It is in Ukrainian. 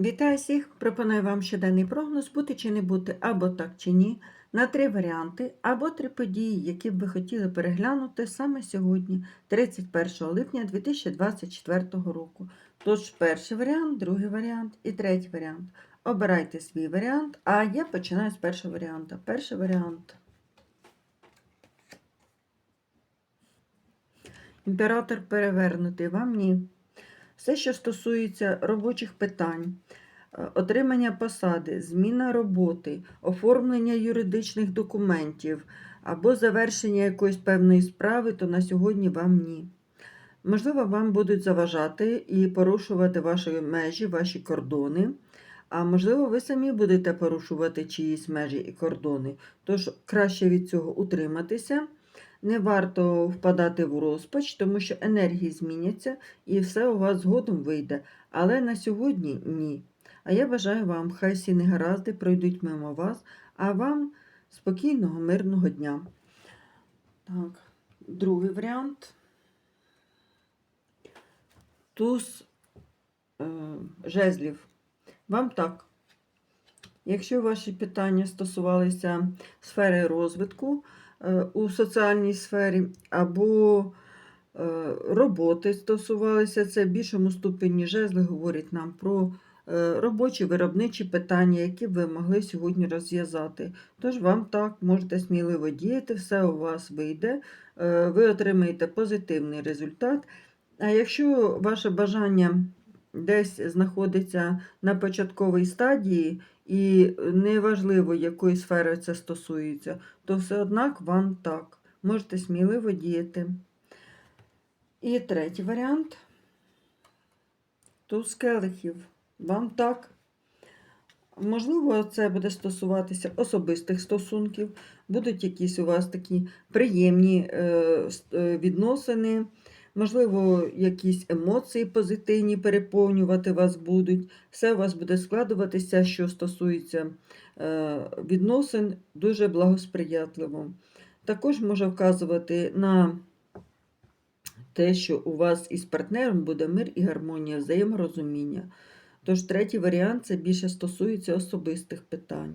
Вітаю всіх! Пропоную вам щоденний прогноз бути чи не бути, або так чи ні, на три варіанти, або три події, які б ви хотіли переглянути саме сьогодні, 31 липня 2024 року. Тож, перший варіант, другий варіант і третій варіант. Обирайте свій варіант, а я починаю з першого варіанта. Перший варіант. Імператор перевернутий, вам ні. Все, що стосується робочих питань, е, отримання посади, зміна роботи, оформлення юридичних документів або завершення якоїсь певної справи, то на сьогодні вам ні. Можливо, вам будуть заважати і порушувати ваші межі, ваші кордони. А можливо, ви самі будете порушувати чиїсь межі і кордони. Тож краще від цього утриматися. Не варто впадати в розпач, тому що енергії зміняться і все у вас згодом вийде. Але на сьогодні ні. А я бажаю вам, хай всі негаразди пройдуть мимо вас, а вам спокійного, мирного дня. Так, другий варіант. Туз е, жезлів. Вам так. Якщо ваші питання стосувалися сфери розвитку, у соціальній сфері, або е, роботи стосувалися це в більшому ступені жезли говорять нам про е, робочі виробничі питання, які ви могли сьогодні розв'язати. Тож вам так можете сміливо діяти, все у вас вийде, ви отримаєте позитивний результат. А якщо ваше бажання десь знаходиться на початковій стадії, і неважливо, якої сфери це стосується, то все однак вам так. Можете сміливо діяти. І третій варіант туз келихів. Вам так. Можливо, це буде стосуватися особистих стосунків, будуть якісь у вас такі приємні е, е, відносини. Можливо, якісь емоції позитивні переповнювати вас будуть. Все у вас буде складуватися, що стосується е, відносин, дуже благосприятливо. Також може вказувати на те, що у вас із партнером буде мир і гармонія, взаєморозуміння. Тож, третій варіант це більше стосується особистих питань.